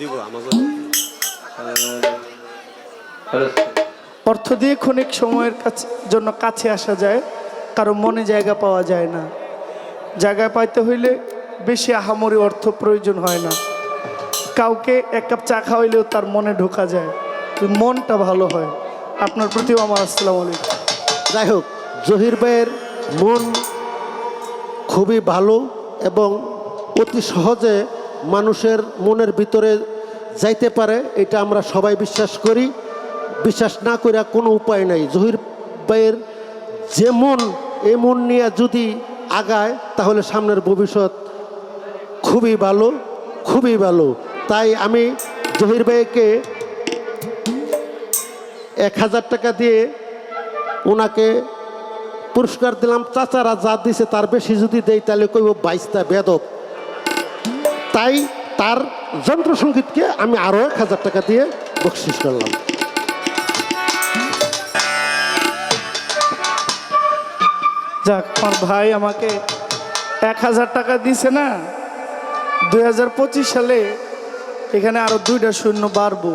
দিব আমাকে অর্থ দিয়ে ক্ষণিক সময়ের কাছে জন্য কাছে আসা যায় কারও মনে জায়গা পাওয়া যায় না। জায়গা পাইতে হইলে বেশি আহামরি অর্থ প্রয়োজন হয় না। কাউকে এক কাপ চা খাওয়াইলেও তার মনে ঢোকা যায় মনটা ভালো হয়। আপনার প্রতিও আমার আসসালাম আলাইকুম। যাই হোক জহির ভাইয়ের মন খুবই ভালো এবং অতি সহজে মানুষের মনের ভিতরে যাইতে পারে, এটা আমরা সবাই বিশ্বাস করি। বিশ্বাস না করে কোনো উপায় নাই। জহির ভাইয়ের যে মন এই মন নিয়ে যদি আগায়, তাহলে সামনের ভবিষ্যৎ খুবই ভালো খুবই ভালো। তাই আমি জহির ভাইকে এক হাজার টাকা দিয়ে ওনাকে পুরস্কার দিলাম। চাচারা যা দিছে তার বেশি যদি দেয়, তাহলে কইব বাইশটা বেদক। তাই তার যন্ত্রসঙ্গীতকে আমি আরও এক হাজার টাকা দিয়ে বকশিস করলাম। যাক, আমার ভাই আমাকে এক হাজার টাকা দিছে না? দুই হাজার পঁচিশ সালে এখানে আরও দুইটা শূন্য বাড়বো।